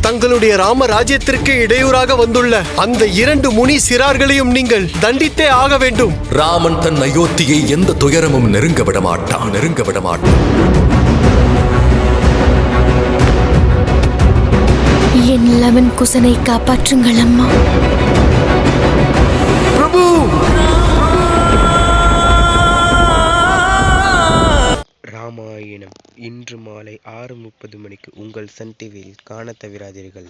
தங்களுடைய ராம ராஜ்யத்திற்கு இடையூறாக வந்துள்ள அந்த இரண்டு முனி சிறார்களையும் நீங்கள் தண்டித்தே ஆக வேண்டும். ராமன் தன் அயோத்தியை எந்த துயரமும் நெருங்க விட மாட்டான் நெருங்க விட மாட்டான் லெவன் குசனை காப்பாற்றுங்கள் அம்மா. பிரபு! ராமாயணம் இன்று மாலை ஆறு முப்பது மணிக்கு உங்கள் சன் டிவியில் காணத் தவிராதீர்கள்